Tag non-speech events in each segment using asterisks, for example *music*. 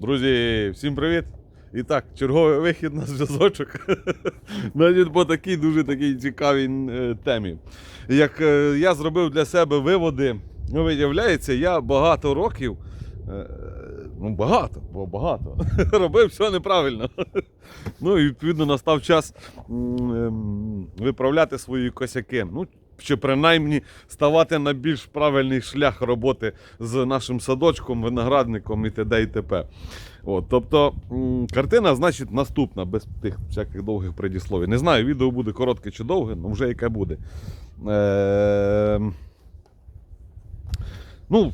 Друзі, всім привіт! І так, черговий вихід на зв'язочок. *laughs* Навіть по такій дуже такій цікавій е, темі. Як е, я зробив для себе виводи, ну, виявляється, я багато років. е, Ну, багато, бо багато. *laughs* Робив все неправильно. *laughs* Ну і відповідно настав час ем, виправляти свої косяки. Ну, чи принаймні ставати на більш правильний шлях роботи з нашим садочком, виноградником і т.д. і т.п. От, тобто картина, значить, наступна, без тих всяких довгих предісловів. Не знаю, відео буде коротке чи довге, але вже яке буде. Е, ну,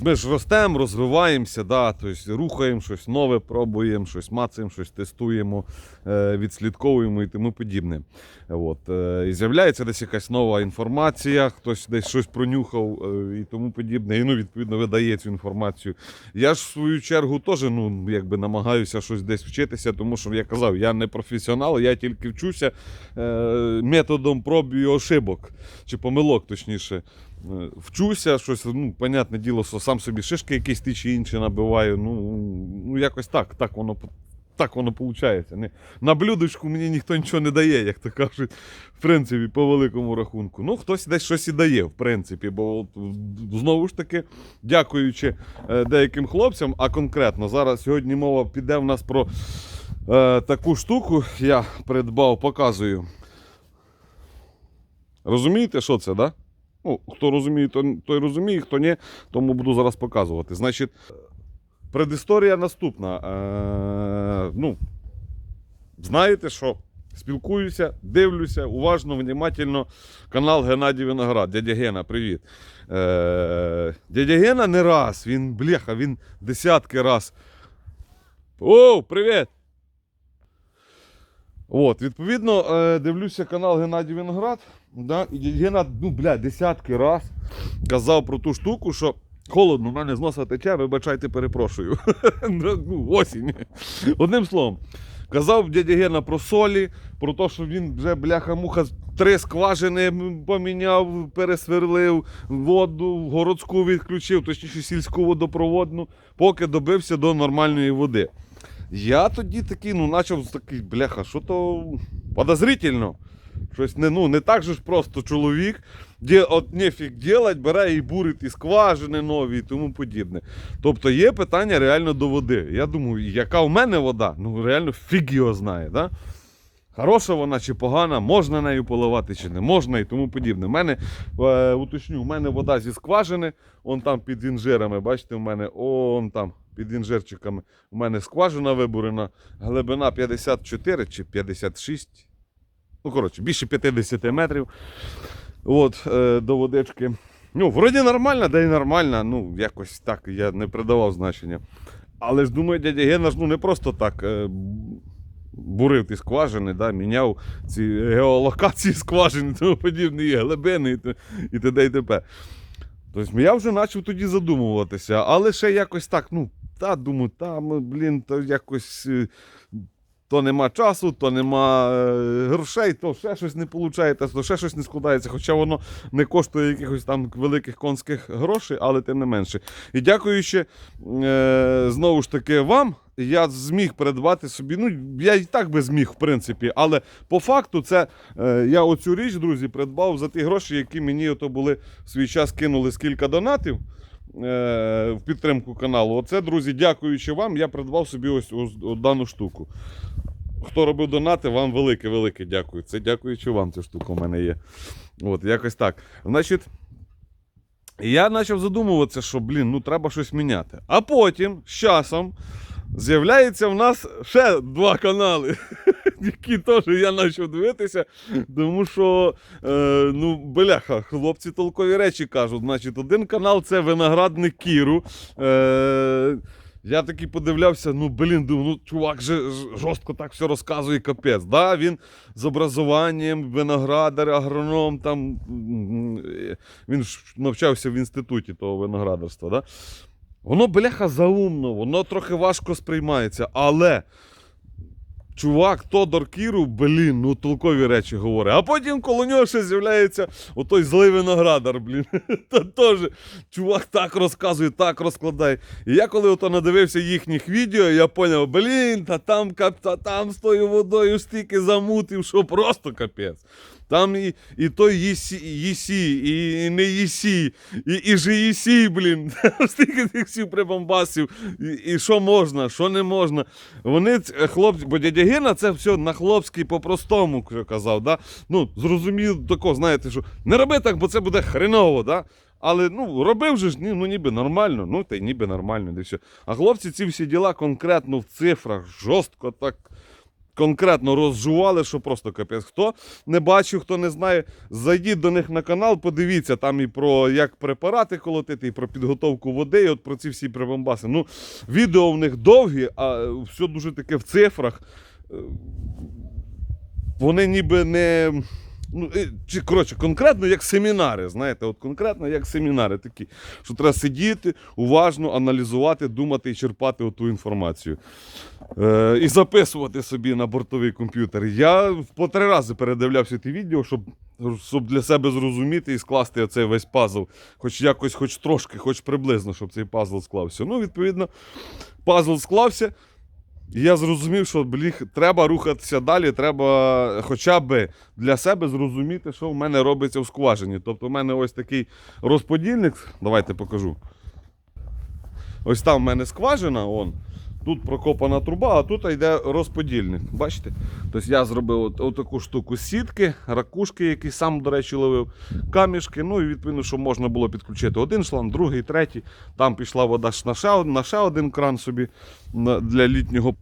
ми ж ростемо, розвиваємося, да, тобто рухаємо щось нове, пробуємо, щось мацаємо, щось тестуємо, е, відслідковуємо і тому подібне. От, е, і з'являється десь якась нова інформація, хтось десь щось пронюхав е, і тому подібне, і ну, відповідно видає цю інформацію. Я ж в свою чергу теж ну, якби намагаюся щось десь вчитися, тому що я казав, я не професіонал, я тільки вчуся методом проб і ошибок, чи помилок, точніше. Е, Вчуся, щось, ну, понятне діло, що сам собі шишки якісь ті чи інші набиваю. Ну, ну якось так, так воно так воно виходить. Не, на блюдочку мені ніхто нічого не дає, як то кажуть, в принципі, по великому рахунку. Ну, хтось десь щось і дає, в принципі, бо знову ж таки, дякуючи е, деяким хлопцям, а конкретно зараз сьогодні мова піде в нас про е, таку штуку, я придбав, показую. Розумієте, що це, так? Да? Ну, хто розуміє, той, розуміє, хто ні, тому буду зараз показувати. Значить, предісторія наступна. Е, ну, знаєте що? Спілкуюся, дивлюся, уважно, внимательно. Канал Геннадій Виноград. Дядя Гена, привіт. Е, дядя Гена не раз, він бляха, він десятки раз. О, привіт! От, відповідно, е, дивлюся канал Геннадій Виноград. Да, і Гена, ну, бля, десятки раз казав про ту штуку, що холодно, в мене з носа тече, вибачайте, перепрошую. *laughs* ну, осінь. Одним словом, казав дядя Гена про солі, про те, що він вже бляха-муха три скважини поміняв, пересверлив, воду городську відключив, точніше сільську водопроводну, поки добився до нормальної води. Я тоді такий, ну, почав такий, бляха, що то подозрительно. Щось не, ну, не так же ж просто чоловік, де от нефіг делать, бере і бурить і скважини нові і тому подібне. Тобто є питання реально до води. Я думаю, яка в мене вода? Ну реально фіг його знає. Да? Хороша вона чи погана, можна нею поливати чи не можна і тому подібне. У мене, е, уточню, у мене вода зі скважини, он там під інжирами, бачите, у мене он там під інжирчиками. У мене скважина вибурена, глибина 54 чи 56. Ну, коротше, більше 50 метрів. От, е, до водички. Ну, вроді нормально, да й нормально. Ну, якось так я не придавав значення. Але ж думаю, дядя Гена ж ну не просто так е, бурив ті скважини, да, міняв ці геолокації скважин тому подібне, і глибини, і, т.д. і т.п. Тобто я вже почав тоді задумуватися, але ще якось так, ну, та думаю, та, ми, блін, то якось. То нема часу, то нема е, грошей, то ще щось не виходить, то ще щось не складається. Хоча воно не коштує якихось там великих конських грошей, але тим не менше. І дякуючи е, знову ж таки вам, я зміг придбати собі. Ну, я і так би зміг, в принципі, але по факту, це е, я оцю річ, друзі, придбав за ті гроші, які мені ото були в свій час кинули з кілька донатів. е, В підтримку каналу. Оце, друзі, дякуючи вам, я придбав собі ось, ось, ось дану штуку. Хто робив донати, вам велике-велике дякую. Це дякуючи вам, ця штука у мене є. От, якось так. Значить, я почав задумуватися, що, блін, ну треба щось міняти. А потім, з часом, з'являється в нас ще два канали, *laughs* які теж я почав дивитися. Тому що, е, ну, бляха, хлопці толкові речі кажуть. Значить, один канал це виноградник Кіру. Е, я такий подивлявся, ну блін, думаю, ну чувак же жорстко так все розказує, капець. Да, він з образуванням, виноградар, агроном, там він ж навчався в інституті того виноградарства. Да? Воно, бляха, заумно, воно трохи важко сприймається, але чувак Тодор Кіру, блін, ну толкові речі говорить. А потім коло нього ще з'являється отой злий виноградар, блін. *laughs* Та теж чувак так розказує, так розкладає. І я коли ото надивився їхніх відео, я поняв, блін, та там, та там з тою водою стільки замутив, що просто капець. Там і, і той їсі, і, не їсі, і, і же їсі, блін. *laughs* Стільки тих всіх прибамбасів. І, що можна, що не можна. Вони, е, хлопці, бо дядя Гена це все на хлопський по-простому казав. Да? Ну, зрозумів тако, знаєте, що не роби так, бо це буде хреново. Да? Але ну, робив же ж, ну ніби нормально, ну та й ніби нормально. де все. А хлопці ці всі діла конкретно в цифрах, жорстко так конкретно розжували, що просто капець. Хто не бачив, хто не знає, зайдіть до них на канал, подивіться там і про як препарати колотити, і про підготовку води, і от про ці всі прибамбаси. Ну, відео в них довгі, а все дуже таке в цифрах. Е, Вони ніби не. Ну, чи коротше, конкретно як семінари, знаєте, от конкретно як семінари такі, що треба сидіти, уважно аналізувати, думати і черпати оту інформацію. Е, і записувати собі на бортовий комп'ютер. Я по три рази передивлявся ті відео, щоб, щоб для себе зрозуміти і скласти оцей весь пазл. Хоч якось, хоч трошки, хоч приблизно, щоб цей пазл склався. Ну, відповідно, пазл склався. І я зрозумів, що бліх, треба рухатися далі, треба хоча б для себе зрозуміти, що в мене робиться в скважині. Тобто, в мене ось такий розподільник. Давайте покажу. Ось там в мене скважина, он. Тут прокопана труба, а тут йде розподільник. Бачите? Тобто я зробив от, от штуку сітки, ракушки, які сам, до речі, ловив, камішки. Ну і відповідно, що можна було підключити один шланг, другий, третій. Там пішла вода на ще, на ще один кран собі для літнього.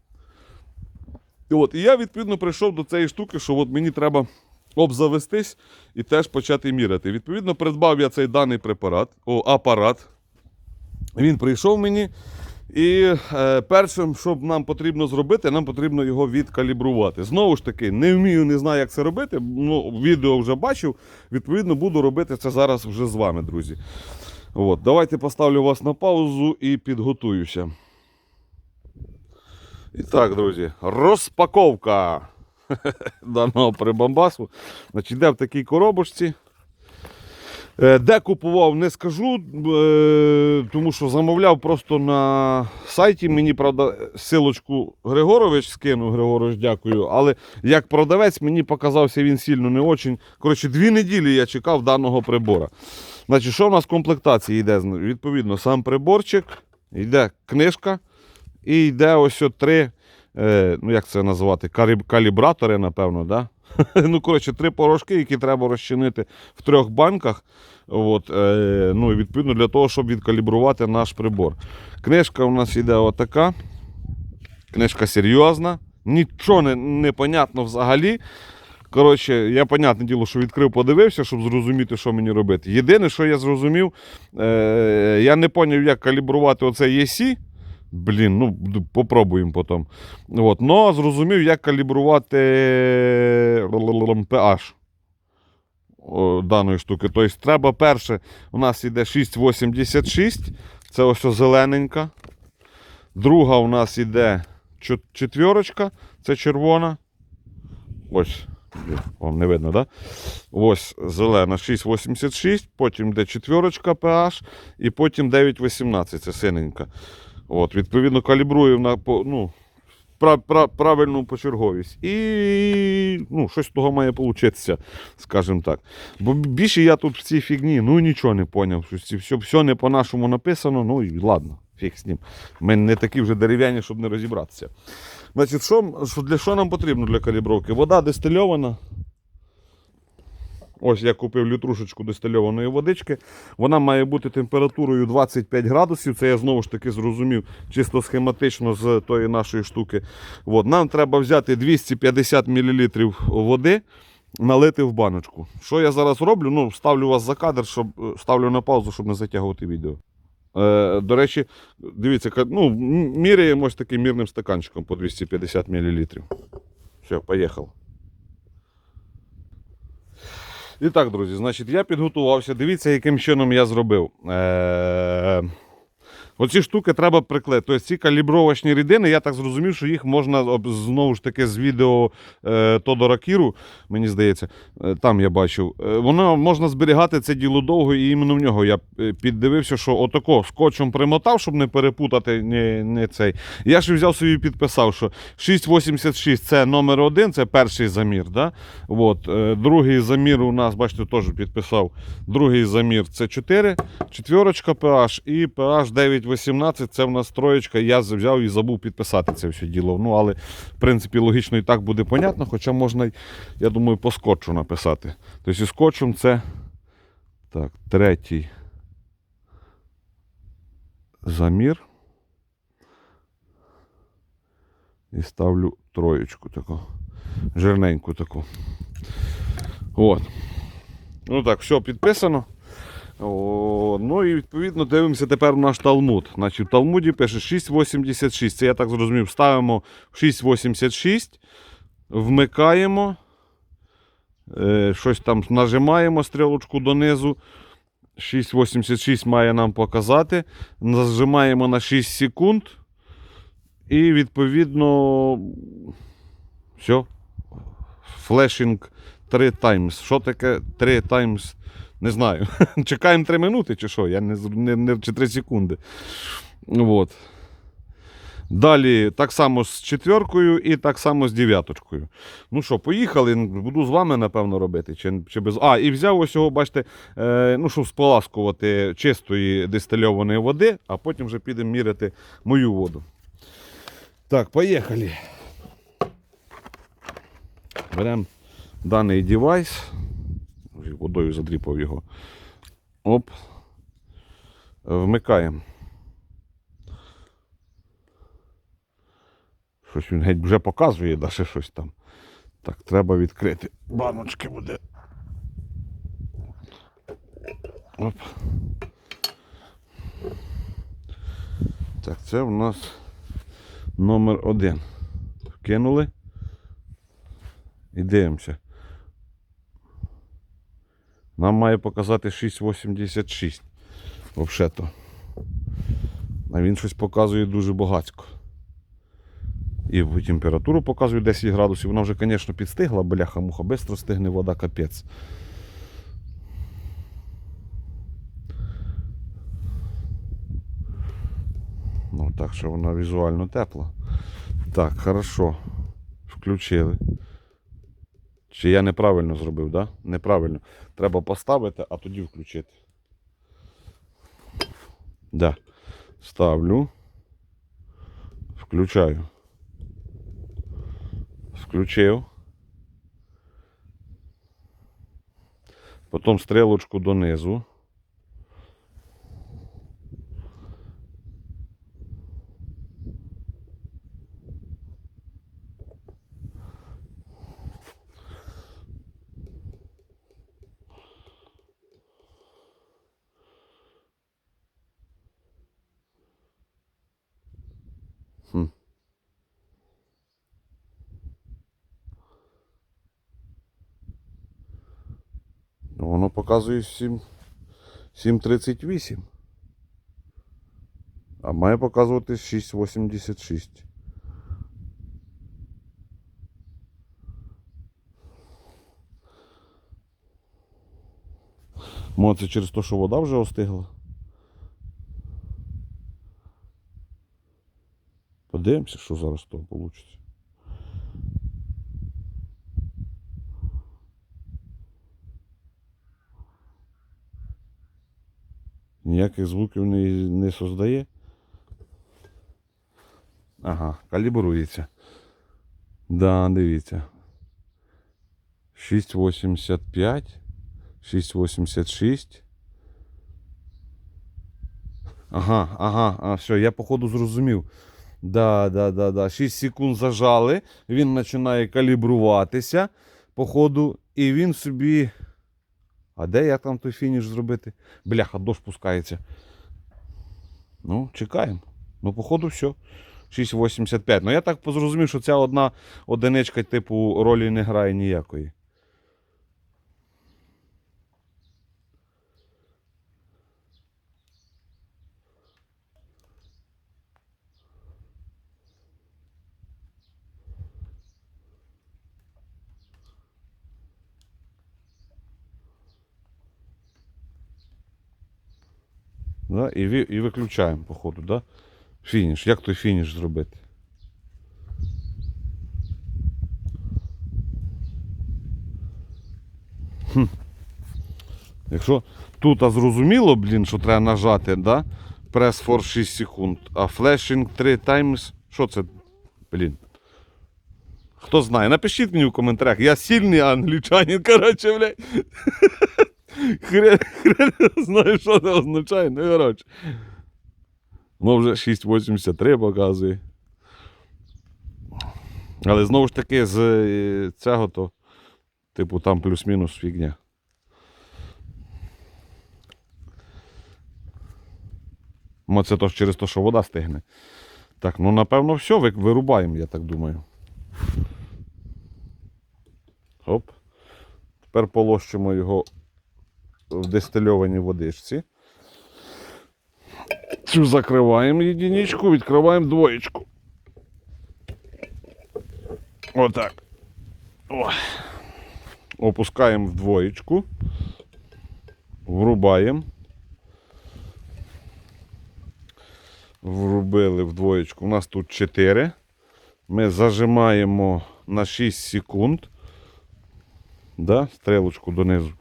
І от, і я відповідно прийшов до цієї штуки, що от мені треба обзавестись і теж почати міряти. Відповідно, придбав я цей даний препарат, о, апарат. Він прийшов мені. І е, першим, що нам потрібно зробити, нам потрібно його відкалібрувати. Знову ж таки, не вмію, не знаю, як це робити. Ну, відео вже бачив. Відповідно, буду робити це зараз вже з вами, друзі. От, давайте поставлю вас на паузу і підготуюся. І так, друзі, розпаковка *laughs* даного прибамбасу. Значить, йде в такій коробочці. Е, Де купував, не скажу, е, тому що замовляв просто на сайті. Мені, правда, силочку Григорович скинув, Григорович, дякую. Але як продавець мені показався він сильно не очень. Коротше, дві неділі я чекав даного прибора. Значить, що в нас в комплектації йде? Відповідно, сам приборчик, йде книжка і йде ось три, е, ну як це називати, калібратори, напевно, да? *laughs* ну, коротше, три порошки, які треба розчинити в трьох банках. От, е, ну, відповідно для того, щоб відкалібрувати наш прибор. Книжка у нас йде отака. Книжка серйозна. Нічого не, не понятно взагалі. Коротше, я, понятне діло, що відкрив, подивився, щоб зрозуміти, що мені робити. Єдине, що я зрозумів, е, я не зрозумів, як калібрувати оце ЄСі. Блін, ну попробуємо потім. От, но зрозумів, як калібрувати PH даної штуки. Тобто, треба перше, у нас йде 6,86, це ось зелененька. Друга у нас йде четвірочка, це червона. Ось, вам не видно? Да? Ось зелена 6,86, потім йде четвірочка PH, і потім 9,18, це синенька. От, відповідно, калібруємо на ну, пра- пра- правильну почерговість. І ну, щось з того має получитися, скажімо так. Бо більше я тут в цій фігні ну нічого не поняв. Все, все не по-нашому написано, ну і ладно, фіг з ним. Ми не такі вже дерев'яні, щоб не розібратися. Значить, що, для що нам потрібно для калібровки? Вода дистильована. Ось я купив літрушечку дистильованої водички. Вона має бути температурою 25 градусів. Це я знову ж таки зрозумів чисто схематично з тої нашої штуки. От. Нам треба взяти 250 мл води, налити в баночку. Що я зараз роблю? Ну, ставлю вас за кадр, щоб е, ставлю на паузу, щоб не затягувати відео. Е, до речі, дивіться, ну, міряємо ось таким мірним стаканчиком по 250 мл. Все, поїхав. І так, друзі, значить, я підготувався. Дивіться, яким чином я зробив. Е- Оці штуки треба приклеїти. Тобто ці калібровочні рідини, я так зрозумів, що їх можна знову ж таки з відео е, Тодора Кіру, мені здається, е, там я бачив. Е, воно можна зберігати це діло довго, і іменно в нього я е, піддивився, що отако скотчем примотав, щоб не перепутати не, не цей. Я ж взяв собі і підписав, що 686 це номер один, це перший замір. Да? От, е, другий замір у нас, бачите, теж підписав. Другий замір це 4, четверочка PH і PH 918 це в нас троєчка. Я взяв і забув підписати це все діло. Ну, але в принципі логічно і так буде понятно, хоча можна, я думаю, по скотчу написати. Тобто, і скотчем це так, третій замір. І ставлю троєчку таку. Жирненьку таку. От. Ну так, все підписано. О, ну і відповідно дивимося тепер наш Талмуд. Значить, в Талмуді пише 6,86. Це я так зрозумів. Ставимо 6,86, вмикаємо. Е, щось там нажимаємо стрілочку донизу. 6,86 має нам показати. Нажимаємо на 6 секунд. І відповідно. Все. Флешинг 3 times. Що таке 3 times? Не знаю. *laughs* Чекаємо 3 минути чи що? Я не, не, не чи 3 секунди. От. Далі так само з четверкою і так само з дев'яточкою. Ну що, поїхали. Буду з вами, напевно, робити. Чи, чи без... А, і взяв ось його, бачите, е, ну, щоб споласкувати чистої дистильованої води, а потім вже підемо міряти мою воду. Так, поїхали. Беремо даний девайс. Водою задріпав його. Оп. Вмикаємо. Щось він геть вже показує, да ще щось там. Так, треба відкрити. Баночки буде. Оп. Так, це у нас номер один. Вкинули. І дивимося. Нам має показати 6,86. Взагалі-то. А він щось показує дуже багатько. І температуру показує 10 градусів. Вона вже, звісно, підстигла, бляха-муха, швидко стигне вода, капець. Ну, так що вона візуально тепла. Так, хорошо. Включили. Чи я неправильно зробив? Да? Неправильно. Треба поставити, а тоді включити. Да. Ставлю. Включаю. Включив. Потім стрілочку донизу. Хм. Ну, Воно показує 7, 7.38. А має показувати 6.86. Може, це через те, що вода вже остигла. Подивимося, що зараз того вийде. Ніяких звуків не, не создає. Ага, калібрується. Да, дивіться. 6,85, 6,86. Ага, ага, а, все, я походу зрозумів. Да, да, да, да. 6 секунд зажали, він починає калібруватися, походу, і він собі. А де як там той фініш зробити? Бляха, дощ пускається. Ну, чекаємо. Ну, походу, все. 6,85. Ну я так зрозумів, що ця одна одиничка, типу, ролі не грає ніякої. Да? І, і виключаємо, походу, да? Фініш. Як той фініш зробити? Хм. Якщо тут зрозуміло, блін, що треба нажати, да? Press for 6 секунд, а flashing 3 times. Що це? Блін. Хто знає, напишіть мені в коментарях. Я сильний англічанин, *laughs* коротше, блядь. Хрен, знаю, що це означає, ну коротше. Ну, вже 6,83 показує. Але знову ж таки, з е, цього то, типу, там плюс-мінус фігня. Мо це то через те, що вода стигне. Так, ну напевно, все, вирубаємо, я так думаю. Оп. Тепер полощимо його в дистильованій водичці. Цю закриваємо єдиничку, відкриваємо двоєчку. Отак. Опускаємо в двоєчку. Врубаємо. Врубили в двоєчку. У нас тут 4. Ми зажимаємо на 6 секунд. Да? Стрілочку донизу.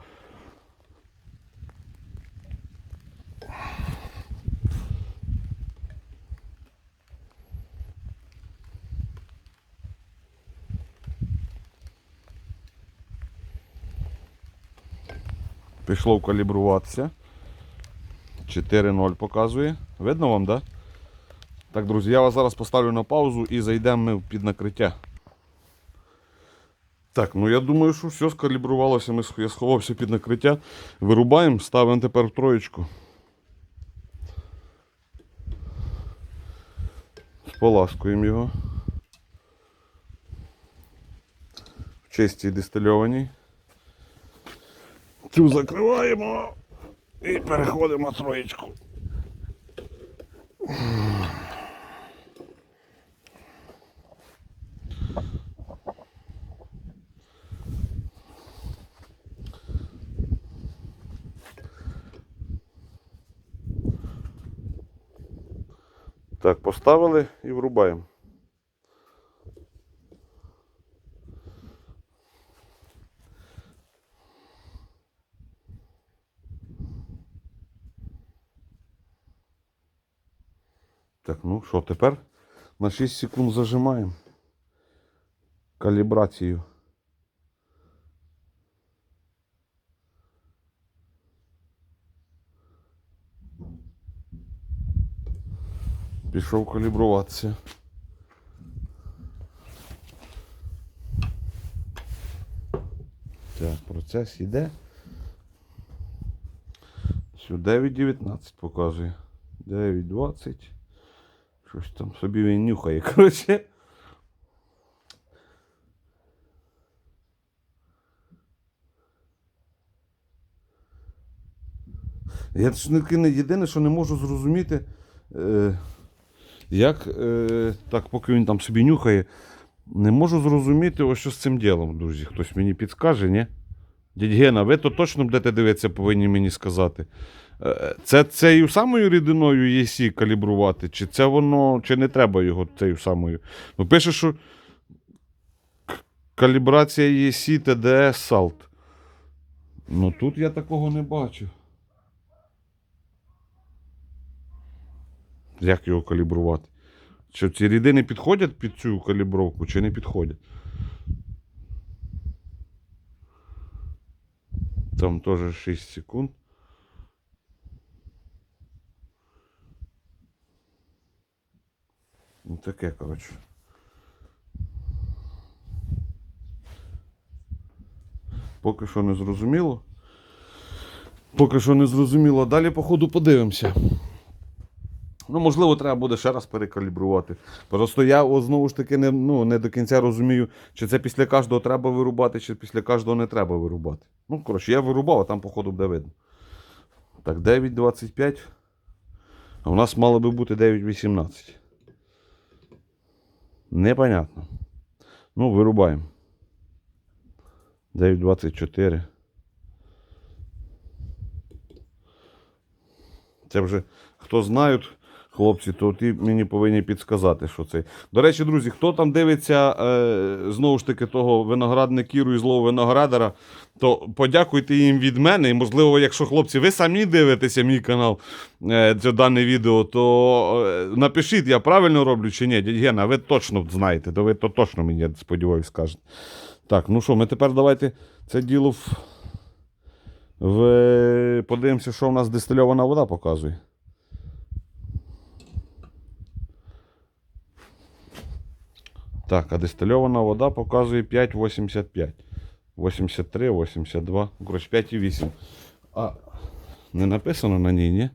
Пішло калібруватися. 4.0 показує. Видно вам, так? Да? Так, друзі, я вас зараз поставлю на паузу і зайдемо ми під накриття. Так, ну я думаю, що все скалібрувалося. Ми, я сховався під накриття. Вирубаємо, ставимо тепер в троєчку. Споласкуємо його. В чистій дистильованій. Цю закриваємо і переходимо троєчку. Так, поставили і врубаємо. Так, ну що, тепер на 6 секунд зажимаємо калібрацію. Пішов калібруватися. Так, процес іде. Сюди 9.19 показує. 9.20. Щось там собі він нюхає, *laughs* коротше. Я ж не не єдине, що не можу зрозуміти, е, як е, так, поки він там собі нюхає, не можу зрозуміти, ось що з цим ділом, друзі. Хтось мені підскаже, ні? Дядь Гена, ви то точно будете дивитися, повинні мені сказати. Е, Це цією самою рідиною ЄСі калібрувати, чи це воно, чи не треба його цією самою. Ну, пише, що калібрація ЄСі ТДС САЛТ. Ну тут я такого не бачу. Як його калібрувати? Що ці рідини підходять під цю калібровку, чи не підходять? Там теж 6 секунд. Ну таке, коротше. Поки що не зрозуміло. Поки що не зрозуміло. Далі, походу, подивимося. Ну, можливо, треба буде ще раз перекалібрувати. Просто я о, знову ж таки не, ну, не до кінця розумію, чи це після кожного треба вирубати, чи після кожного не треба вирубати. Ну, коротше, я вирубав, а там, походу, буде видно. Так, 9.25. А у нас мало би бути 9.18. Непонятно. Ну, вирубаємо. 9.24. Це вже хто знають, хлопці, то ті мені повинні підсказати, що це. До речі, друзі, хто там дивиться е, знову ж таки того виноградникіру і злого виноградара, то подякуйте їм від мене. І, можливо, якщо хлопці, ви самі дивитеся мій канал, е, це дане відео, то е, напишіть, я правильно роблю чи ні. Дядь Гена, ви точно знаєте, то ви то точно мені, сподіваюся, скажете. Так, ну що, ми тепер давайте це діло в. в... Подивимося, що в нас дистильована вода показує. Так, а дистильована вода показує 5,85. 83, 82, ну, коротше 5,8. А не написано на ній, ні?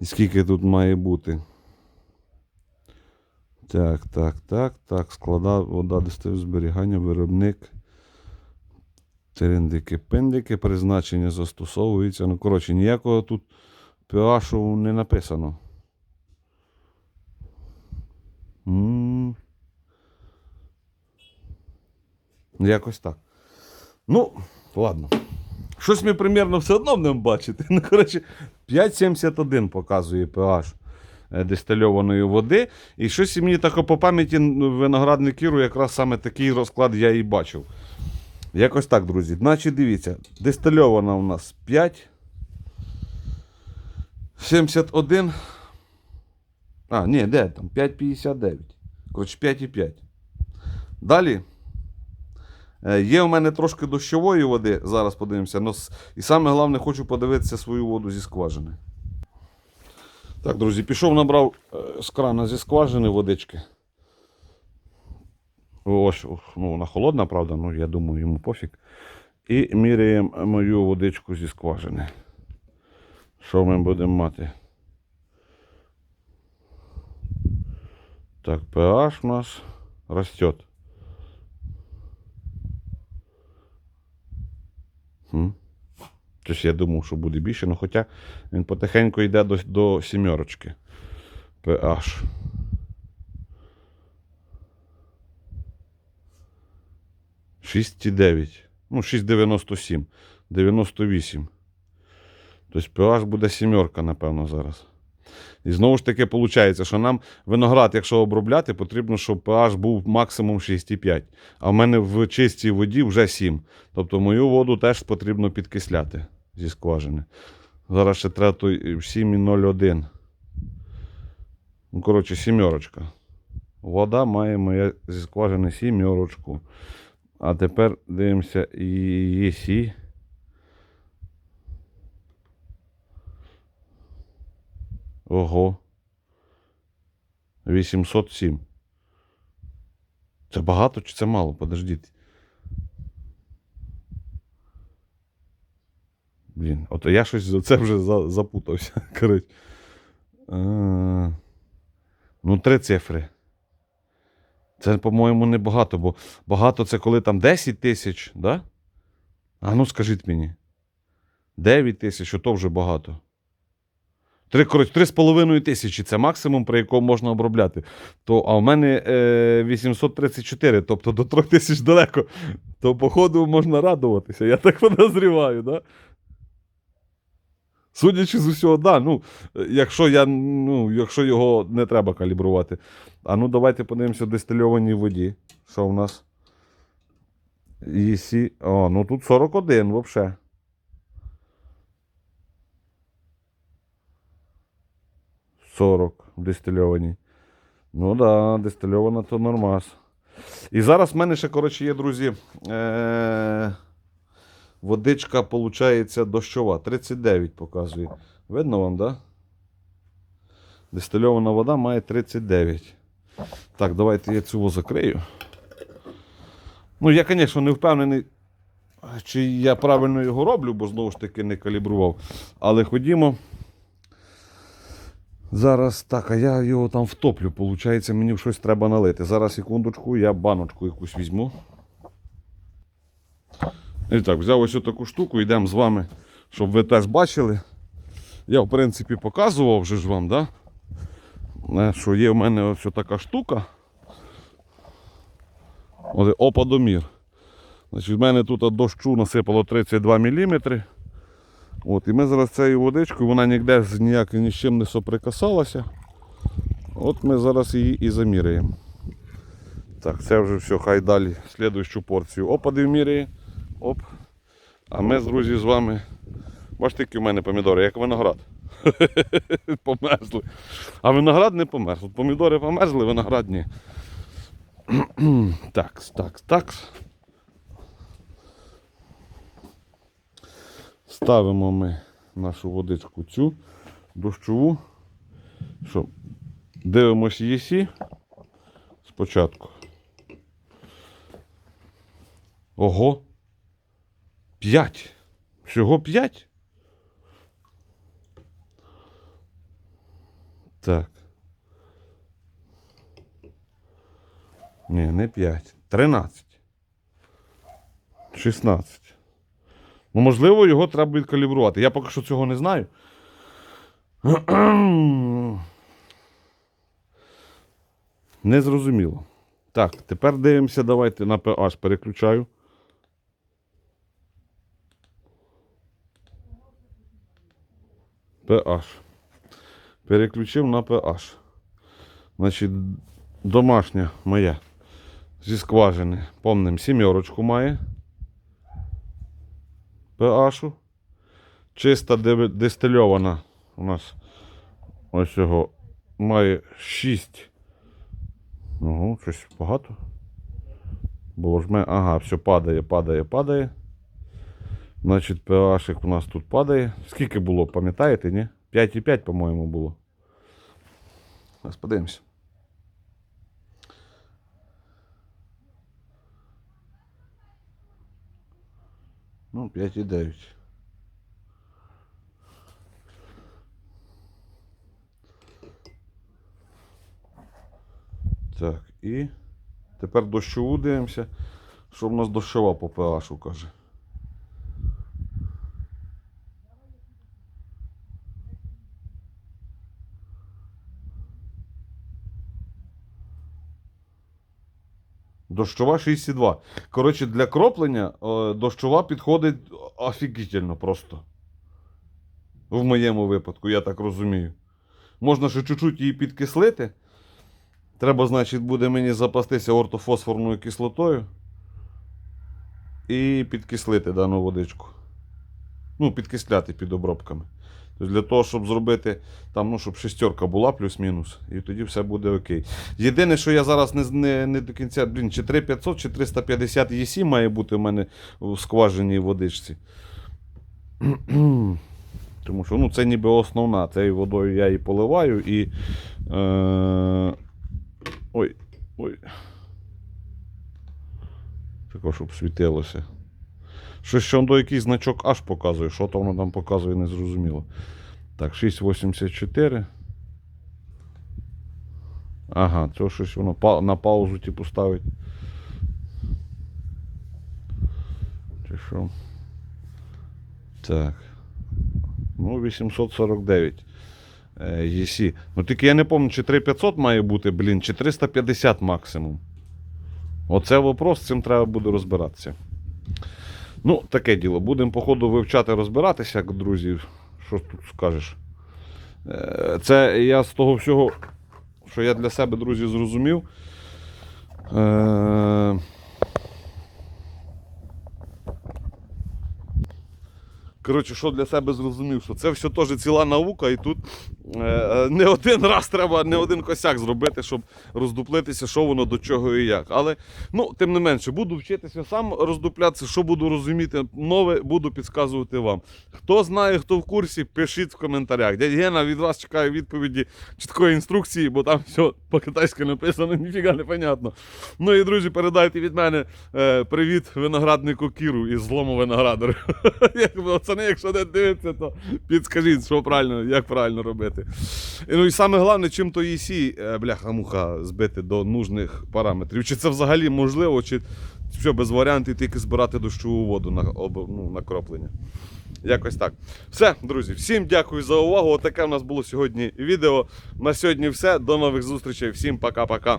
І скільки тут має бути? Так, так, так, так. Склада вода дистилю зберігання, виробник. Триндики, пиндики, призначення застосовується. Ну, коротше, ніякого тут pH не написано. м Якось так. Ну, ладно. Щось ми примірно все одно будемо бачити. *laughs* Ну, коротше, 5,71 показує pH е, дистильованої води. І щось мені так по пам'яті ну, виноградний кіру, якраз саме такий розклад я і бачив. Якось так, друзі. Значить, дивіться, дистильована у нас 5. 71. А, ні, де там? 5,59. Коротше, 5,5. Далі. Е, Є у мене трошки дощової води, зараз подивимося. но І саме головне, хочу подивитися свою воду зі скважини. Так, друзі, пішов, набрав е, з крана зі скважини водички. Ось, ну, вона холодна, правда, ну я думаю, йому пофіг. І міряємо мою водичку зі скважини. Що ми будемо мати? Так, pH у нас растет. Тобто я думав, що буде більше, ну хоча він потихеньку йде до, до сімерочки. PH. Шість дев'ять. Ну, 6,97. 98. Тобто PH буде сімерка, напевно, зараз. І знову ж таки, виходить, що нам виноград, якщо обробляти, потрібно, щоб pH був максимум 6,5. А в мене в чистій воді вже 7. Тобто мою воду теж потрібно підкисляти зі скважини. Зараз ще треба той 7,01. Ну, коротше, сімерочка. Вода має моя зі скважини сімерочку. А тепер дивимося ЄСі. Ого. 807. Це багато чи це мало? Подождіть. Блін, от я щось за це вже за- запутався. *laughs* Коротше. Ну, три цифри. Це, по-моєму, не багато, бо багато це коли там 10 тисяч, да? А ну скажіть мені. 9 тисяч, то вже багато. Три, коротше, три з половиною тисячі це максимум, при якому можна обробляти. То, а в мене е, 834, тобто до 3 тисяч далеко. То, походу, можна радуватися. Я так подозріваю, да? Судячи з усього, да, ну, якщо, я, ну, якщо його не треба калібрувати. А ну давайте подивимося дистильованій воді. Що в нас? ЄСі. О, ну тут 41 взагалі. Сорок в дистильованій. Ну да, дистильована то нормас. І зараз в мене ще, коротше, є, друзі. Е- водичка, виходить, дощова. 39 показує. Видно вам, так? Да? Дистильована вода має 39. Так, давайте я цього закрию. Ну, я, звісно, не впевнений, чи я правильно його роблю, бо знову ж таки не калібрував. Але ходімо. Зараз так, а я його там втоплю. Получається, мені щось треба налити. Зараз секундочку, я баночку якусь візьму. І так, взяв ось таку штуку, йдемо з вами, щоб ви теж бачили. Я, в принципі, показував вже ж вам, да? Е, що є в мене ось така штука. Ось опадомір. Значить, в мене тут дощу насипало 32 мм. От, і ми зараз цією водичкою, вона ніде з ніяк ні з чим не соприкасалася. От ми зараз її і заміряємо. Так, це вже все, хай далі слідуючу порцію. Опади вміряє. Оп. А ми, друзі, з вами. Бачите, які в мене помідори, як виноград. *laughs* Померзли. А виноград не померз. Помідори померзли, виноград ні. *clears throat* такс, такс, такс. Ставимо ми нашу водичку цю дощову. Що? Дивимось ЄСі спочатку. Ого. П'ять. Всього п'ять? Так. Ні, не 5. 13. 16. Ну, можливо, його треба відкалібрувати. Я поки що цього не знаю. *clears throat* Не зрозуміло. Так, тепер дивимося, давайте на PH переключаю. PH. Переключив на PH. Значить, домашня моя зі скважини. Помним, сімерочку має. PH. Чиста дистильована у нас ось його має 6. Ого, щось багато. Було ж ми. Ага, все падає, падає, падає. Значить, PH у нас тут падає. Скільки було, пам'ятаєте, ні? 5,5, по-моєму, було. Зараз подивимося. Ну, 5,9. Так, і тепер дощову дивимося. Що в нас дощова по PH каже. Дощова 6,2. Коротше, для кроплення е, дощова підходить офігітельно просто. В моєму випадку, я так розумію. Можна ще чуть-чуть її підкислити. Треба, значить, буде мені запастися ортофосфорною кислотою. І підкислити дану водичку. Ну, підкисляти під обробками. Тобто для того, щоб зробити там, ну, щоб шестерка була плюс-мінус, і тоді все буде окей. Єдине, що я зараз не, не, не до кінця, блін, чи 3500, чи 350 ЄСі має бути в мене в скважиній водичці. *clears throat* Тому що ну, це ніби основна. Цією водою я її поливаю і. Е... Ой, ой. Тако, щоб світилося. Щось ще до якийсь значок аж показує. Що то воно там показує, не зрозуміло. Так, 6,84. Ага, це щось воно на паузу типу ставить. Чи що? Так. Ну, 849. Е, ЄСі. Ну тільки я не пам'ятаю, чи 3500 має бути, блін, чи 350 максимум. Оце вопрос, з цим треба буде розбиратися. Ну, таке діло. Будемо, походу, вивчати, розбиратися, друзі. Що тут скажеш? Е, Це я з того всього, що я для себе, друзі, зрозумів. Е, Коротше, що для себе зрозумів, що це все теж ціла наука, і тут не один раз треба, не один косяк зробити, щоб роздуплитися, що воно до чого і як. Але ну, тим не менше, буду вчитися сам роздуплятися, що буду розуміти нове, буду підказувати вам. Хто знає, хто в курсі, пишіть в коментарях. Дядь Гена від вас чекає відповіді чіткої інструкції, бо там все по-китайськи написано, *laughs* ніфіга не понятно. Ну і друзі, передайте від мене е, привіт винограднику Кіру із злому виноградарю. *laughs* Пацани, якщо не дивиться, то підскажіть, що правильно, як правильно робити. І, ну і саме головне, чим то ЄСі, е, бляха-муха, збити до нужних параметрів. Чи це взагалі можливо, чи що без варіантів тільки збирати дощову воду на, ну, на кроплення. Якось так. Все, друзі, всім дякую за увагу. Отаке в нас було сьогодні відео. На сьогодні все. До нових зустрічей. Всім пока-пока.